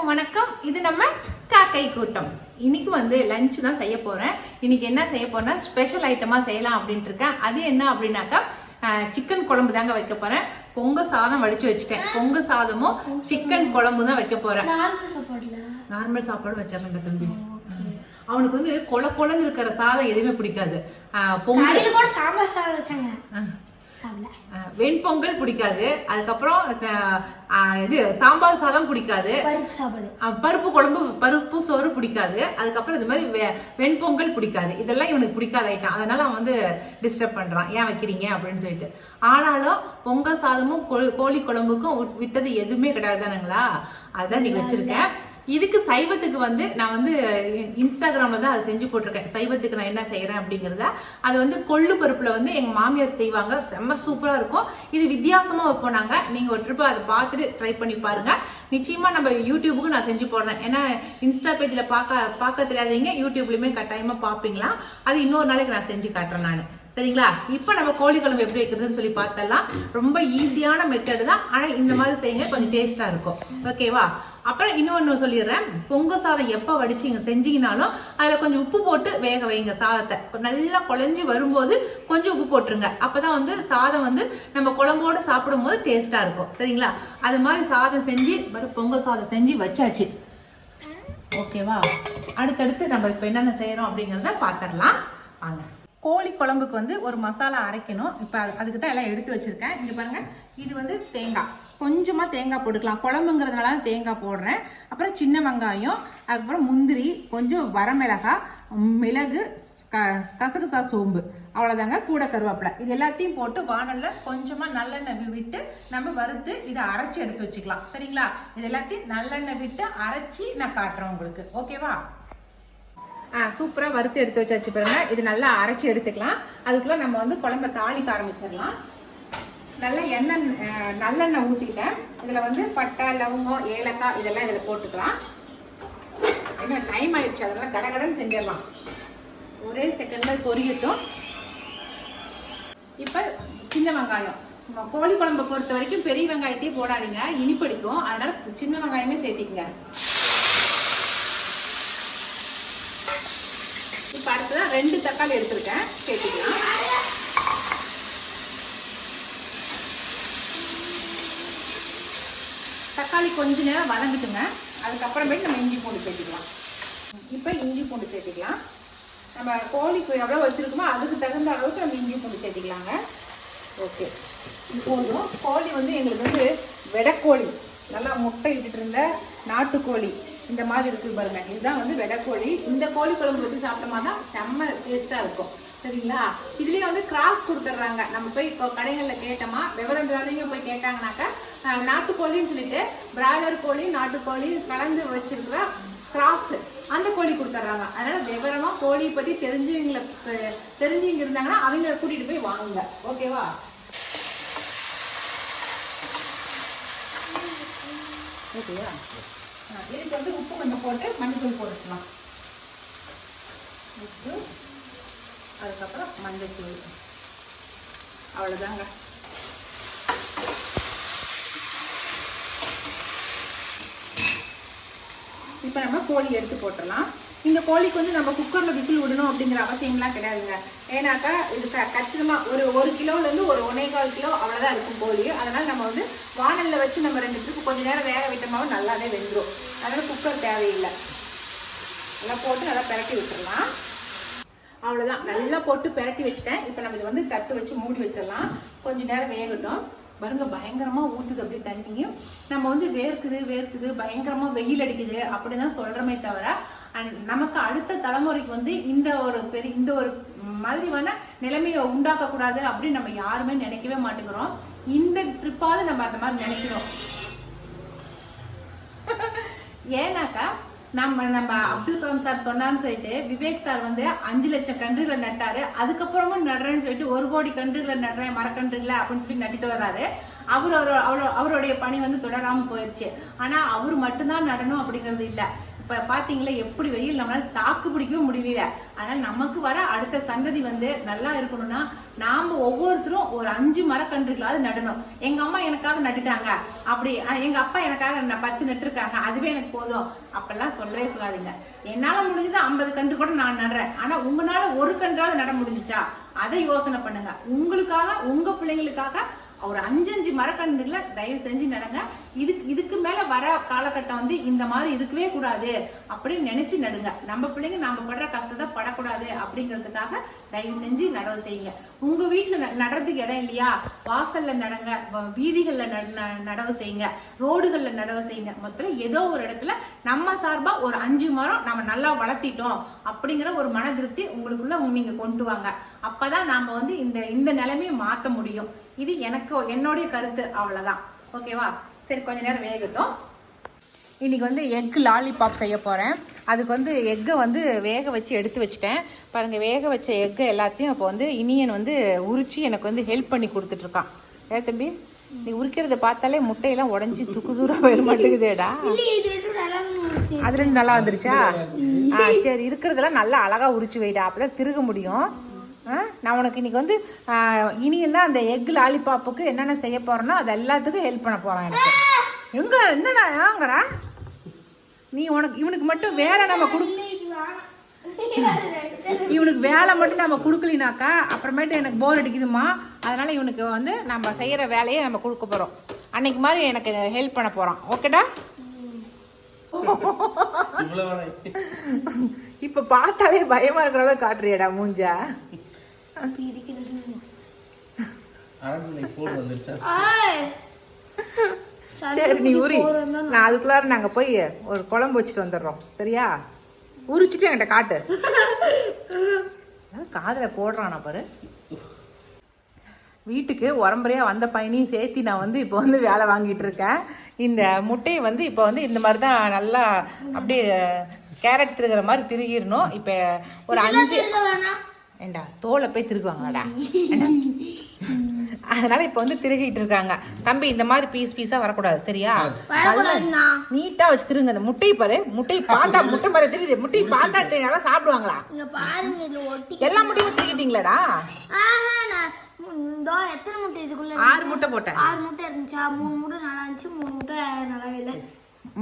எல்லாருக்கும் வணக்கம். இது நம்ம காக்கை கூட்டம். இன்னைக்கு வந்து லஞ்ச் தான் செய்ய போறேன். இன்னைக்கு என்ன செய்ய போறேன்னா ஸ்பெஷல் ஐட்டமா செய்யலாம் அப்படின்ட்டு இருக்கேன். அது என்ன அப்படின்னாக்கா சிக்கன் குழம்பு தாங்க வைக்க போறேன். பொங்க சாதம் வடிச்சு வச்சுட்டேன். பொங்க சாதமும் சிக்கன் குழம்பு தான் வைக்க போறேன். நார்மல் சாப்பாடு வச்சிடறேன் தம்பி. அவனுக்கு வந்து கொல கொலன்னு இருக்கிற சாதம் எதுவுமே பிடிக்காது. பொங்கல் கூட சாம்பார் சாதம் வச்சாங்க. வெண்பொங்கல் பிடிக்காது. அதுக்கப்புறம் இது சாம்பார் சாதம் பிடிக்காது. பருப்பு குழம்பு பருப்பு சோறு பிடிக்காது. அதுக்கப்புறம் இது மாதிரி வெண்பொங்கல் பிடிக்காது. இதெல்லாம் இவனுக்கு பிடிக்காத ஐட்டம் அதனால அவன் வந்து டிஸ்டர்ப் பண்றான். ஏன் வைக்கிறீங்க? அப்படின்னு சொல்லிட்டு. ஆனாலும் பொங்கல் சாதமும் கோழி குழம்புக்கும் விட்- விட்டது எதுவுமே கிடையாது தானுங்களா அதான். நீங்க வச்சிருக்கேன் இதுக்கு சைவத்துக்கு வந்து நான் வந்து இன்ஸ்டாகிராமில் தான் அதை செஞ்சு போட்டிருக்கேன். சைவத்துக்கு நான் என்ன செய்கிறேன் அப்படிங்கிறத. அது வந்து கொள்ளு பருப்பில் வந்து எங்கள் மாமியார் செய்வாங்க. செம்ம சூப்பராக இருக்கும். இது வித்தியாசமாக வைப்போம் நாங்கள் நீங்கள் ஒரு ட்ரிப்பை அதை பார்த்துட்டு ட்ரை பண்ணி பாருங்க. நிச்சயமாக நம்ம யூடியூபுக்கு நான் செஞ்சு போடுறேன். ஏன்னா இன்ஸ்டா பேஜில் பார்க்க பார்க்க தெரியாதவங்க யூடியூப்லேயுமே கட்டாயமாக பார்ப்பீங்களா? அது இன்னொரு நாளைக்கு நான் செஞ்சு காட்டுறேன் நான். சரிங்களா? இப்போ நம்ம கோழி குழம்பு எப்படி வைக்கிறதுன்னு சொல்லி பார்த்தலாம் ரொம்ப ஈஸியான மெத்தடு தான். ஆனால் இந்த மாதிரி செய்யுங்க. கொஞ்சம் டேஸ்ட்டாக இருக்கும். ஓகேவா அப்புறம் இன்னொன்னு சொல்லிடுறேன். பொங்க சாதம் எப்போ வடிச்சீங்க செஞ்சீங்கனாலும் அதில் கொஞ்சம் உப்பு போட்டு வேக வைங்க சாதத்தை. நல்லா குழஞ்சி வரும்போது கொஞ்சம் உப்பு போட்டுருங்க. அப்பதான் வந்து சாதம் வந்து நம்ம குழம்போடு சாப்பிடும் போது டேஸ்ட்டாக இருக்கும். சரிங்களா? அது மாதிரி சாதம் செஞ்சு வெறும் பொங்க சாதம் செஞ்சு வச்சாச்சு. ஓகேவா? அடுத்தடுத்து நம்ம இப்போ என்னென்ன செய்கிறோம் அப்படிங்கிறத பார்த்துடலாம் வாங்க. கோழி குழம்புக்கு வந்து ஒரு மசாலா அரைக்கணும். இப்போ அதுக்கு தான் எல்லாம் எடுத்து வச்சுருக்கேன். இங்கே பாருங்கள் இது வந்து தேங்காய். கொஞ்சமாக தேங்காய் போட்டுக்கலாம். குழம்புங்கிறதுனால தான் தேங்காய் போடுறேன். அப்புறம் சின்ன வெங்காயம் அதுக்கப்புறம் முந்திரி கொஞ்சம் வரமிளகாய் மிளகு க கசகசா சோம்பு. அவ்வளோதாங்க கூட கருவேப்பிலை. இது எல்லாத்தையும் போட்டு வானலில் கொஞ்சமாக நல்லெண்ணெய் விட்டு நம்ம வறுத்து இதை அரைச்சி எடுத்து வச்சுக்கலாம். சரிங்களா? இது எல்லாத்தையும் நல்லெண்ணெய் விட்டு அரைச்சி நான் காட்டுறேன் உங்களுக்கு. ஓகேவா? சூப்பராக வறுத்து எடுத்து வச்சாச்சு பாருங்க. இது நல்லா அரைச்சி எடுத்துக்கலாம். அதுக்குள்ள நம்ம வந்து குழம்ப தாளிக்க ஆரம்பிச்சிடலாம். நல்லா எண்ணெய் நல்லெண்ணெய் ஊற்றிக்கிட்டேன் இதில் வந்து பட்டை லவங்கம் ஏலக்காய் இதெல்லாம் இதில் போட்டுக்கலாம். இன்னும் டைம் ஆயிடுச்சு. அதெல்லாம் கடகடன்னு செஞ்சிடலாம். ஒரே செகண்டில் பொரியட்டும். இப்போ சின்ன வெங்காயம். நம்ம கோழி குழம்பை பொறுத்த வரைக்கும் பெரிய வெங்காயத்தையே போடாதீங்க. இனிப்படிக்கும் அதனால் சின்ன வெங்காயமே சேர்த்திக்கங்க. இப்போ அடுத்ததான் ரெண்டு தக்காளி எடுத்திருக்கேன். சேர்த்துக்கலாம் தக்காளி கொஞ்ச நேரம் வதங்கிட்டுங்க. அதுக்கப்புறமேட்டு நம்ம இஞ்சி பூண்டு சேர்த்துக்கலாம். இப்போ இஞ்சி பூண்டு சேர்த்துக்கலாம். நம்ம கோழிக்கு எவ்வளோ வச்சிருக்கோமோ அதுக்கு தகுந்த அளவுக்கு நம்ம இஞ்சி பூண்டு சேர்த்துக்கலாங்க. ஓகே. இப்போதும் போதும் கோழி வந்து எங்களுக்கு வந்து வெடக்கோழி. நல்லா முட்டை இட்டுட்டு இருந்த நாட்டுக்கோழி. இந்த மாதிரி இருக்கு பாருங்க. இதுதான் வந்து வெடக்கோழி. இந்த கோழி குழம்பு வச்சு சாப்பிட்டோமா தான் செம்ம டேஸ்ட்டாக இருக்கும். சரிங்களா? இதுலயும் வந்து கிராஸ் கொடுத்துட்றாங்க. நம்ம போய் இப்போ கடைகளில் கேட்டோமா விவரம் தெரியாதவங்க போய் கேட்டாங்கனாக்கா நாட்டுக்கோழின்னு சொல்லிட்டு பிராய்லர் கோழி நாட்டுக்கோழி கலந்து வச்சிருக்கிற கிராஸ் அந்த கோழி கொடுத்துட்றாங்க. அதனால விவரமா கோழியை பத்தி தெரிஞ்சவங்களை தெரிஞ்சவங்க இருந்தாங்கன்னா அவங்க கூட்டிட்டு போய் வாங்குங்க. ஓகேவா ஓகேயா இதுக்கு வந்து உப்பு கொஞ்சம் போட்டு மஞ்சள் போட்டுக்கலாம். உப்பு அதுக்கப்புறம் மஞ்சள் தூள் அவ்வளோதாங்க. இப்போ நம்ம கோழி எடுத்து போட்டுடலாம். இந்த கோழிக்கு வந்து நம்ம குக்கரில் விசில் விடணும் அப்படிங்கிற அவசியம்லாம் கிடையாதுங்க. ஏன்னாக்கா இது கச்சிதமாக ஒரு ஒரு கிலோலேருந்து ஒரு ஒன்றே கால் கிலோ அவ்வளோதான் இருக்கும் கோழி. அதனால் நம்ம வந்து வானலில் வச்சு நம்ம ரெண்டு பேருக்கு கொஞ்சம் நேரம் வேக விட்டோமாவும் நல்லாவே வெந்துடும் அதனால் குக்கர் தேவையில்லை. நல்லா போட்டு நல்லா பிரட்டி விட்டுடலாம் அவ்வளோதான் நல்லா போட்டு பிரட்டி வச்சுட்டேன். இப்போ நம்ம இதை வந்து தட்டு வச்சு மூடி வச்சிடலாம். கொஞ்ச நேரம் வேகட்டும். பாருங்க பயங்கரமா ஊத்துது அப்படியே தண்ணியும் நம்ம வந்து வேர்க்குது வேர்க்குது பயங்கரமா வெயில் அடிக்குது அப்படிதான் சொல்கிறோமே தவிர அண்ட் நமக்கு அடுத்த தலைமுறைக்கு வந்து இந்த ஒரு பெரிய இந்த ஒரு மாதிரியான நிலைமையை உண்டாக்க கூடாது அப்படின்னு நம்ம யாருமே நினைக்கவே மாட்டேங்கிறோம். இந்த ட்ரிப்பாவது நம்ம அந்த மாதிரி நினைக்கிறோம் ஏன்னாக்கா நம்ம நம்ம அப்துல் கலாம் சார் சொன்னார்னு சொல்லிட்டு விவேக் சார் வந்து அஞ்சு லட்சம் கன்றுகளை நட்டாரு. அதுக்கப்புறமும் நடுறேன்னு சொல்லிட்டு ஒரு கோடி கன்றுகளை நடுறேன் மரக்கன்றுகளை அப்படின்னு சொல்லி நட்டிட்டு வர்றாரு. அவர் அவர் அவருடைய பணி வந்து தொடராம போயிருச்சு. ஆனா அவர் மட்டும்தான் நடணும் அப்படிங்கிறது இல்லை. இப்போ பார்த்தீங்களா எப்படி வெயில் நம்மளால தாக்கு பிடிக்கவே முடியல அதனால் நமக்கு வர அடுத்த சந்ததி வந்து நல்லா இருக்கணும்னா நாம் ஒவ்வொருத்தரும் ஒரு அஞ்சு மரக்கன்றுகளாவது நடணும். எங்கள் அம்மா எனக்காக நட்டுட்டாங்க. அப்படி எங்கள் அப்பா எனக்காக ந- பத்து நட்டுருக்காங்க. அதுவே எனக்கு போதும். அப்பெல்லாம் சொல்லவே சொல்லாதீங்க. என்னால் முடிஞ்சது ஐம்பது கன்று கூட நான் நடுறேன். ஆனால் உங்களால் ஒரு கன்றாவது நட முடிஞ்சிச்சா? அதை யோசனை பண்ணுங்க. உங்களுக்காக உங்கள் பிள்ளைங்களுக்காக ஒரு அஞ்சு அஞ்சு மரக்கன்றுகளை தயவு செஞ்சு நடுங்க. இதுக்கு இதுக்கு மேல வர காலகட்டம் வந்து இந்த மாதிரி இருக்கவே கூடாது அப்படின்னு நினைச்சு நடுங்க. நம்ம பிள்ளைங்க நாம படுற கஷ்டத்தை படக்கூடாது அப்படிங்கிறதுக்காக தயவு செஞ்சு நடவு செய்யுங்க. உங்க வீட்டுல ந- நடுறதுக்கு இடம் இல்லையா? வாசல்ல நடங்க. வ- வீதிகள்ல நடவு செய்யுங்க. ரோடுகள்ல நடவு செய்யுங்க. மொத்தம் ஏதோ ஒரு இடத்துல நம்ம சார்பா ஒரு அஞ்சு மரம் நம்ம நல்லா வளர்த்திட்டோம் அப்படிங்கிற ஒரு மன திருப்தி உங்களுக்குள்ள நீங்க கொண்டு வாங்க. அப்பதான் நாம வந்து இந்த இந்த நிலைமையை மாத்த முடியும். இது எனக்கு என்னுடைய கருத்து அவ்வளவுதான். ஓகேவா? சரி கொஞ்ச நேரம் வேகட்டும். இன்னைக்கு வந்து எக் லாலிபாப் செய்ய போறேன். அதுக்கு வந்து எக்கை வந்து வேக வச்சு எடுத்து வச்சிட்டேன். பாருங்க வேக வச்ச எக்கை எல்லாத்தையும் இப்போ வந்து இனியன் வந்து உரிச்சு எனக்கு வந்து ஹெல்ப் பண்ணி கொடுத்துட்டு இருக்கான் ஏ தம்பி நீ உரிக்கிறத பார்த்தாலே முட்டையெல்லாம் உடஞ்சி துக்கு தூரம் போயிட மாட்டேங்குதேடா. அது ரெண்டு நல்லா வந்துருச்சா? ஆ சரி இருக்கிறதெல்லாம் நல்லா அழகா உரிச்சு வைடா. அப்பதான் திருக முடியும். நான் உனக்கு இன்னைக்கு வந்து தான் அந்த எக் லாலிபாப்புக்கு என்னென்ன செய்ய போறேனோ அது எல்லாத்துக்கும் ஹெல்ப் பண்ண போறேன் எனக்கு. எங்க என்னடா ஏங்கடா நீ உனக்கு இவனுக்கு மட்டும் வேலை நம்ம கொடு. இவனுக்கு வேலை மட்டும் நம்ம கொடுக்கலினாக்கா அப்புறமேட்டு எனக்கு போர் அடிக்குதுமா அதனால இவனுக்கு வந்து நம்ம செய்யற வேலையை நம்ம கொடுக்க போறோம். அன்னைக்கு மாதிரி எனக்கு ஹெல்ப் பண்ண போறான். ஓகேடா இப்ப பார்த்தாலே பயமா இருக்கிற அளவுக்கு காட்டுறியடா மூஞ்சா. சரி நீ உரி. நான் அதுக்குள்ளார நாங்க போய் ஒரு குழம்பு வச்சுட்டு வந்துடுறோம். சரியா? உரிச்சிட்டு என்கிட்ட காட்டு. காதுல போடுறானா பாரு. வீட்டுக்கு உரம்பரையா வந்த பையனையும் சேர்த்து நான் வந்து இப்போ வந்து வேலை வாங்கிட்டு இருக்கேன். இந்த முட்டையை வந்து இப்போ வந்து இந்த மாதிரி தான் நல்லா அப்படியே கேரட் திருகிற மாதிரி திருகிடணும். இப்போ ஒரு அஞ்சு. ஏண்டா தோலை போய் திருகுவாங்களாடா? ஏண்டா? அதனால இப்ப வந்து திருகிட்டு இருக்காங்க. தம்பி இந்த மாதிரி பீஸ் பீஸா வரக்கூடாது சரியா. நீட்டா வச்சு திருங்க அந்த முட்டையை பாரு முட்டையை பார்த்தா முட்டை பாரு தெரியுது. முட்டையை பார்த்தா தெரியும். யாராவது சாப்பிடுவாங்களா? எல்லா முட்டையும் இந்தோ எத்தனை முட்டை இதுக்குள்ள ஆறு? முட்டை போட்டேன். ஆறு முட்டை இருந்துச்சா? மூணு முட்டை நல்லா இருந்துச்சு மூணு முட்டை நல்லாவே இல்லை.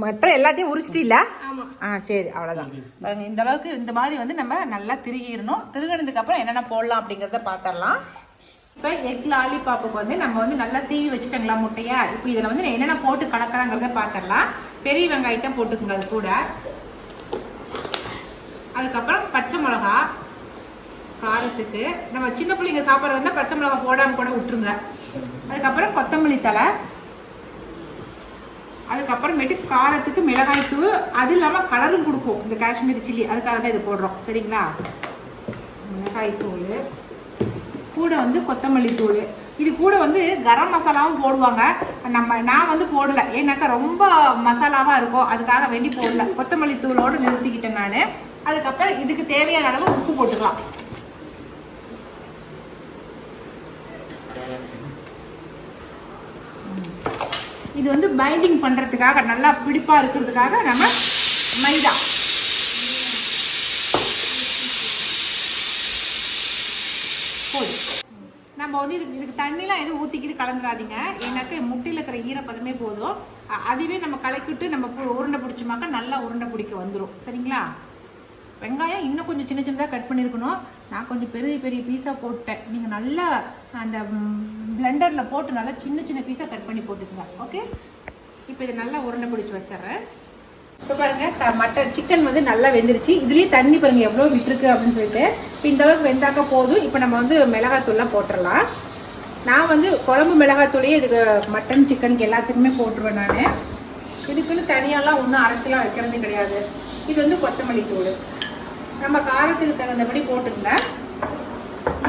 மொத்தம் எல்லாத்தையும் உரிச்சிட்டு இல்ல? ஆமா. ஆ சரி அவ்வளவுதான். பாருங்க இந்த அளவுக்கு இந்த மாதிரி வந்து நம்ம நல்லா திருகிடணும். திருகினதுக்கு அப்புறம் என்னென்ன போடலாம் அப்படிங்கறத பாத்திரலாம். இப்போ எக் லாலிபாப்புக்கு வந்து நம்ம வந்து நல்லா சீவி வச்சுட்டோங்களா முட்டையா? இப்போ இதில் வந்து நான் என்னென்ன போட்டு கலக்கறாங்கிறத பார்த்துடலாம் பெரிய வெங்காயத்தை போட்டுக்கோங்க அது கூட. அதுக்கப்புறம் பச்சை மிளகா காரத்துக்கு. நம்ம சின்ன பிள்ளைங்க சாப்பிட்றது இருந்தால் பச்சை மிளகா போடாம கூட விட்டுருங்க. அதுக்கப்புறம் கொத்தமல்லி தழை. அதுக்கப்புறமேட்டு காரத்துக்கு மிளகாய் தூள் அது இல்லாமல் கலரும் கொடுக்கும். இந்த காஷ்மீரி சில்லி அதுக்காக தான் இது போடுறோம். சரிங்களா? மிளகாய் தூள் கூட வந்து கொத்தமல்லி தூள். இது கூட வந்து கரம் மசாலாவும் போடுவாங்க. நம்ம நான் வந்து போடல. ஏன்னாக்கா ரொம்ப மசாலாவா இருக்கும் அதுக்காக வேண்டி போடல. கொத்தமல்லி தூளோடு நிறுத்திக்கிட்டேன் நான். அதுக்கப்புறம் இதுக்கு தேவையான அளவு உப்பு போட்டுக்கலாம். இது வந்து பைண்டிங் பண்ணுறதுக்காக நல்லா பிடிப்பாக இருக்கிறதுக்காக நம்ம மைதா. போதும். நம்ம வந்து இதுக்கு இதுக்கு தண்ணிலாம் எதுவும் ஊற்றிக்கிட்டு கலந்துடாதீங்க ஏன்னாக்க முட்டையில் இருக்கிற ஈரப்பதமே போதும். அதுவே நம்ம கலக்கிட்டு நம்ம உருண்டை பிடிச்சோமாக்கா நல்லா உருண்டை பிடிக்க வந்துடும் சரிங்களா? வெங்காயம் இன்னும் கொஞ்சம் சின்ன சின்னதாக கட் பண்ணியிருக்கணும் நான் கொஞ்சம் பெரிய பெரிய பீஸாக போட்டேன் நீங்கள் நல்லா அந்த பிளெண்டரில் போட்டு நல்லா சின்ன சின்ன பீஸாக கட் பண்ணி போட்டுக்கோங்க. ஓகே இப்போ இதை நல்லா உருண்டை பிடிச்சி வச்சிடுறேன். இப்போ பாருங்கள் மட்டன் சிக்கன் வந்து நல்லா வெந்துருச்சு. இதுலேயே தண்ணி பாருங்கள் எவ்வளோ விட்டுருக்கு அப்படின்னு சொல்லிட்டு. இப்போ இந்த அளவுக்கு வெந்தாக்க போதும். இப்போ நம்ம வந்து மிளகாத்தூள்லாம் போட்டுடலாம். நான் வந்து குழம்பு மிளகாத்தூளையே இதுக்கு மட்டன் சிக்கனுக்கு எல்லாத்துக்குமே போட்டுருவேன் நான். இதுக்குன்னு தனியாலாம் ஒன்றும் அரைச்சலாம் வைக்கிறது கிடையாது. இது வந்து கொத்தமல்லி தூள். நம்ம காரத்துக்கு தகுந்தபடி போட்டுக்கங்க.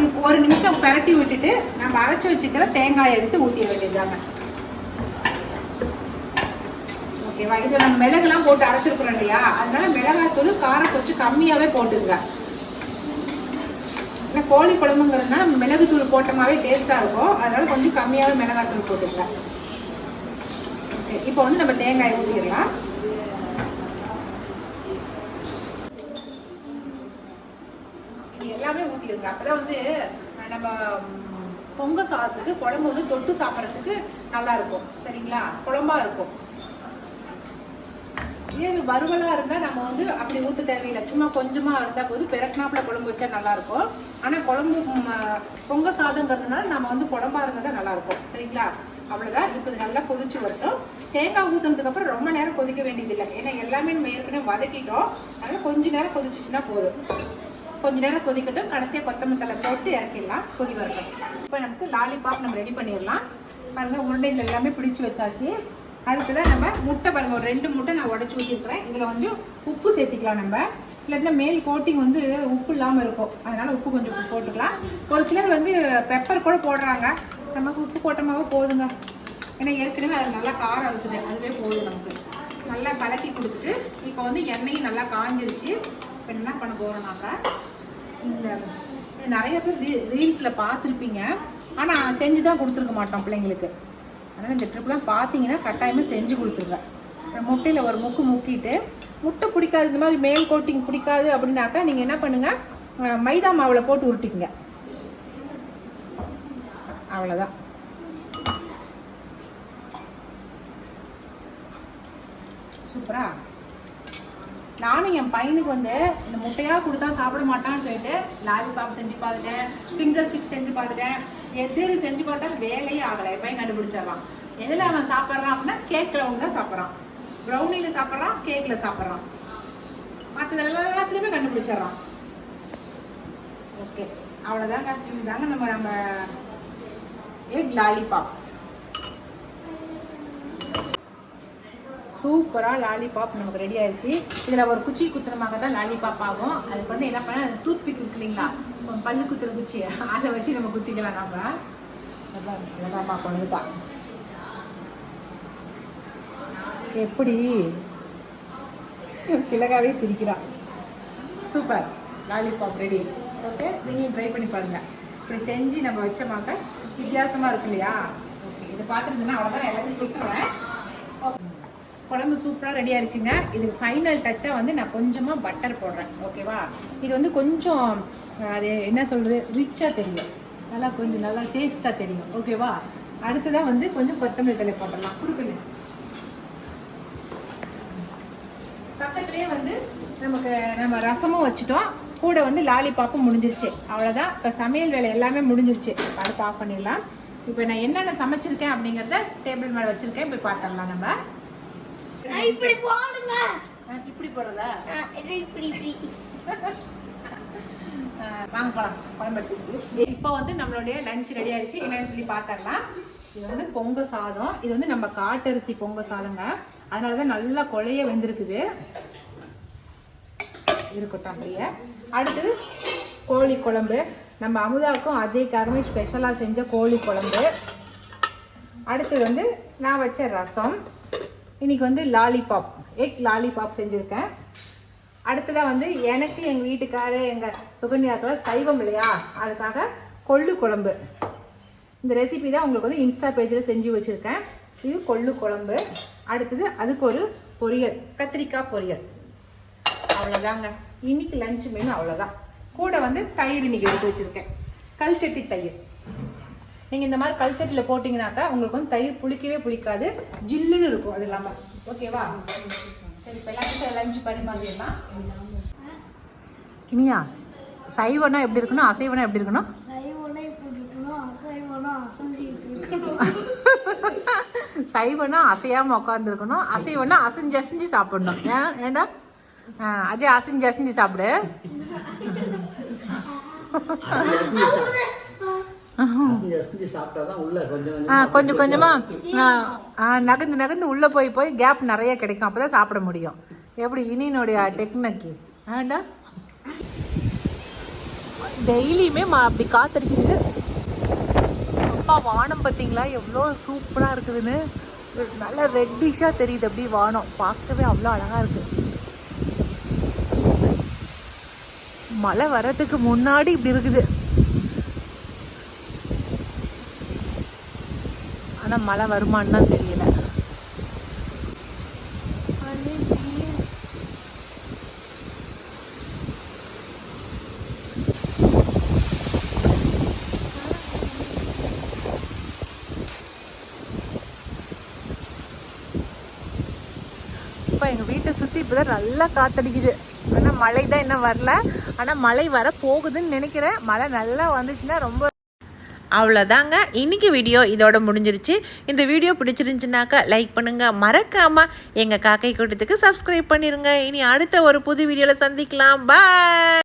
இது ஒரு நிமிஷம் பரட்டி விட்டுட்டு நம்ம அரைச்சி வச்சுக்கிற தேங்காயை எடுத்து ஊற்றிட வேண்டியதாங்க ஓகேவா? இது நம்ம மிளகுலாம் போட்டு அரைச்சிருக்கிறோம் இல்லையா? அதனால மிளகாத்தூள் காரம் கொஞ்சம் கம்மியாகவே போட்டுருங்க ஏன்னா கோழி குழம்புங்கிறதுனால மிளகுத்தூள் போட்டோமாவே டேஸ்ட்டாக இருக்கும். அதனால கொஞ்சம் கம்மியாவே மிளகாத்தூள் போட்டுருங்க ஓகே இப்போ வந்து நம்ம தேங்காய் ஊற்றிடலாம் ஊற்றிடுங்க அப்பதான் வந்து நம்ம பொங்க சாதத்துக்கு குழம்பு வந்து தொட்டு சாப்பிட்றதுக்கு நல்லா இருக்கும். சரிங்களா? குழம்பா இருக்கும். இதே இது வறுவலா இருந்தா நம்ம வந்து அப்படி ஊத்த தேவையில்லை. சும்மா கொஞ்சமா இருந்தா போது பிறக்கினாப்புல குழம்பு வச்சா நல்லா இருக்கும். ஆனா குழம்பு பொங்க சாதங்கிறதுனால நம்ம வந்து குழம்பா இருந்தா நல்லாயிருக்கும் நல்லா இருக்கும். சரிங்களா? அவ்வளவுதான். இப்போ இது நல்லா கொதிச்சு வரட்டும். தேங்காய் ஊத்துனதுக்கு அப்புறம் ரொம்ப நேரம் கொதிக்க வேண்டியதில்லை. ஏன்னா எல்லாமே நம்ம ஏற்கனவே வதக்கிட்டோம். அதனால கொஞ்ச நேரம் கொதிச்சுச்சுன்னா போதும். கொஞ்ச நேரம் கொதிக்கட்டும். கடைசியாக கொத்தமல்லி தலை போட்டு இறக்கிடலாம். கொதி வரட்டும். இப்போ நமக்கு லாலிபாப் நம்ம ரெடி பண்ணிடலாம். பாருங்கள் உருண்டைகள் எல்லாமே பிடிச்சி வச்சாச்சு. அடுத்ததான் நம்ம முட்டை பாருங்கள் ஒரு ரெண்டு முட்டை நான் உடச்சி ஊற்றிருக்கிறேன் இதில் கொஞ்சம் உப்பு சேர்த்திக்கலாம் நம்ம. இல்லாட்டினா மேல் கோட்டிங் வந்து உப்பு இல்லாமல் இருக்கும். அதனால் உப்பு கொஞ்சம் போட்டுக்கலாம். ஒரு சிலர் வந்து பெப்பர் கூட போடுறாங்க. நமக்கு உப்பு போட்டமாவே போதுங்க. ஏன்னா ஏற்கனவே அது நல்லா காரம் இருக்குது. அதுவே போதும் நமக்கு. நல்லா கலக்கி கொடுத்துட்டு இப்போ வந்து எண்ணெயும் நல்லா காஞ்சிருச்சு. இப்போ என்ன பண்ண போகிறோம் நாங்கள் இந்த நிறைய பேர் ரீ ரீல்ஸில் பார்த்துருப்பீங்க. ஆனால் செஞ்சு தான் கொடுத்துருக்க மாட்டோம் பிள்ளைங்களுக்கு. அதனால் இந்த ட்ரிப்லாம் பார்த்தீங்கன்னா கட்டாயமாக செஞ்சு கொடுத்துருங்க. முட்டையில் ஒரு முக்கு முக்கிட்டு முட்டை பிடிக்காது இந்த மாதிரி மேல் கோட்டிங் பிடிக்காது அப்படின்னாக்கா நீங்கள் என்ன பண்ணுங்கள் மைதா மாவில் போட்டு உருட்டிக்கங்க. அவ்வளோதான் சூப்பரா? நானும் என் பையனுக்கு வந்து இந்த முட்டையா கொடுத்தா சாப்பிட மாட்டான்னு சொல்லிட்டு லாலிபாப் செஞ்சு பார்த்துட்டேன் ஃபிங்கர் சிப் செஞ்சு பார்த்துட்டேன். எது செஞ்சு பார்த்தாலும் வேலையே ஆகலை. என் பையன் கண்டுபிடிச்சிடறான். எதில் அவன் சாப்பிட்றான் அப்படின்னா கேக் அவங்க தான் சாப்பிட்றான். ப்ரௌனியில் சாப்பிட்றான் கேக்கில் சாப்பிட்றான். மற்றது எல்லாத்துலேயுமே கண்டுபிடிச்சிடறான். ஓகே அவ்வளோதாங்க இதுதாங்க நம்ம நம்ம எக் லாலிபாப் சூப்பராக லாலிபாப் நமக்கு ரெடி ஆயிடுச்சு இதில் ஒரு குச்சி குத்துறமாக தான் லாலிபாப் ஆகும். அதுக்கு வந்து என்ன பண்ண டூத் பிக் இருக்கு இல்லைங்களா? பல்லு குத்துற குச்சி அதை வச்சு நம்ம குத்திக்கலாம் நம்ம அதான் பார்ப்போம் எப்படி? கிழகாவே சிரிக்கிறான் சூப்பர். லாலிபாப் ரெடி ஓகே நீங்களும் ட்ரை பண்ணி பாருங்க. இப்படி செஞ்சு நம்ம வச்சோமாக்க வித்தியாசமாக இருக்கு இல்லையா? ஓகே இதை பார்த்துருந்தீங்கன்னா அவ்வளோதான் எல்லாத்தையும் சுற்றுவேன் குழம்பு சூப்பராக ரெடி ஆயிடுச்சுங்க இதுக்கு ஃபைனல் டச்சாக வந்து நான் கொஞ்சமாக பட்டர் போடுறேன். ஓகேவா இது வந்து கொஞ்சம் அது என்ன சொல்கிறது ரிச்சாக தெரியும். நல்லா கொஞ்சம் நல்லா டேஸ்ட்டாக தெரியும். ஓகேவா அடுத்ததாக வந்து கொஞ்சம் கொத்தமல்லி தலை போட்டுடலாம். கொடுக்கல பக்கத்துலேயே வந்து நமக்கு நம்ம ரசமும் வச்சுட்டோம். கூட வந்து லாலிபாப்பும் முடிஞ்சிருச்சு. அவ்வளோதான் இப்போ சமையல் வேலை எல்லாமே முடிஞ்சிருச்சு. அடுத்து ஆஃப் பண்ணிடலாம். இப்போ நான் என்னென்ன சமைச்சிருக்கேன் அப்படிங்கிறத டேபிள் மேலே வச்சுருக்கேன். போய் பார்த்துடலாம் நம்ம. இப்படி போடுங்க இப்படி போடுறதா இது இப்படி இப்படி. வாங்க குழம்பு எடுத்துக்கிட்டு இப்போ வந்து நம்மளுடைய லஞ்ச் ரெடி ஆயிடுச்சு. என்னன்னு சொல்லி பார்த்துடலாம் இது வந்து பொங்க சாதம். இது வந்து நம்ம காட்டரிசி பொங்க சாதங்க. அதனால தான் நல்லா கொலைய வெந்திருக்குது. இருக்கட்டும் அப்படியே. அடுத்தது கோழி குழம்பு. நம்ம அமுதாவுக்கும் அஜய்க்காகவே ஸ்பெஷலாக செஞ்ச கோழி குழம்பு. அடுத்தது வந்து நான் வச்ச ரசம். இன்னைக்கு வந்து லாலிபாப் எக் லாலிபாப் செஞ்சுருக்கேன். அடுத்ததாக வந்து எனக்கு எங்கள் வீட்டுக்காரர் எங்கள் சுகன்யாத்தோட சைவம் இல்லையா? அதுக்காக கொள்ளு குழம்பு. இந்த ரெசிபி தான் உங்களுக்கு வந்து இன்ஸ்டா பேஜில் செஞ்சு வச்சுருக்கேன். இது கொள்ளு குழம்பு. அடுத்தது அதுக்கு ஒரு பொரியல் கத்திரிக்காய் பொரியல். அவ்வளோதாங்க இன்னைக்கு லஞ்ச் மெனு அவ்வளோதான் கூட வந்து தயிர் இன்னைக்கு எடுத்து வச்சுருக்கேன். கல்ச்சட்டி தயிர். நீங்கள் இந்த மாதிரி கல்ச்சட்டியில் போட்டிங்கனாக்கா உங்களுக்கு வந்து தயிர் புளிக்கவே புளிக்காது. ஜில்லுன்னு இருக்கும் அது இல்லாமல் ஓகேவா சரி இப்போ எல்லாத்துக்கும் லஞ்ச் பரிமாறிடலாம். இனியா சைவம்னா எப்படி இருக்கணும்? அசைவம்னா எப்படி இருக்கணும்? சைவம்னா அசையாமல் உட்காந்துருக்கணும் அசைவம்னா அசைஞ்சு அசைஞ்சு சாப்பிடணும். ஏன்? ஏண்டா? அஜய் அசைஞ்சு அசைஞ்சு சாப்பிடு அசைஞ்சு அசைஞ்சு சாப்பிட்டாதான் உள்ள கொஞ்சம் கொஞ்சமா நகர்ந்து நகர்ந்து உள்ளே போய் போய் கேப் நிறைய கிடைக்கும். அப்போ தான் சாப்பிட முடியும். எப்படி? இனினுடைய டெக்னிக்கு ஆண்டா டெய்லியுமே அப்படி காத்தடிக்குது அப்பா வானம் பார்த்தீங்களா? எவ்வளோ சூப்பராக இருக்குதுன்னு. நல்லா ரெட்டிஷாக தெரியுது அப்படி வானம். பார்க்கவே அவ்வளோ அழகாக இருக்கு. மழை வர்றதுக்கு முன்னாடி இப்படி இருக்குது. ஆனால் மழை வருமானதான் தெரியல. இப்போ எங்கள் வீட்டை சுற்றி இப்போதான் நல்லா காத்தடிக்குது. ஆனால் மழை தான் இன்னும் வரல. ஆனால் மழை வர போகுதுன்னு நினைக்கிறேன். மழை நல்லா வந்துச்சுன்னா ரொம்ப அவ்வளோதாங்க இன்னைக்கு வீடியோ இதோட முடிஞ்சிருச்சு. இந்த வீடியோ பிடிச்சிருந்துச்சுனாக்கா லைக் பண்ணுங்கள் மறக்காமல் எங்கள் காக்கை கூட்டத்துக்கு சப்ஸ்கிரைப் பண்ணிடுங்க இனி அடுத்த ஒரு புது வீடியோவில் சந்திக்கலாம். பாய்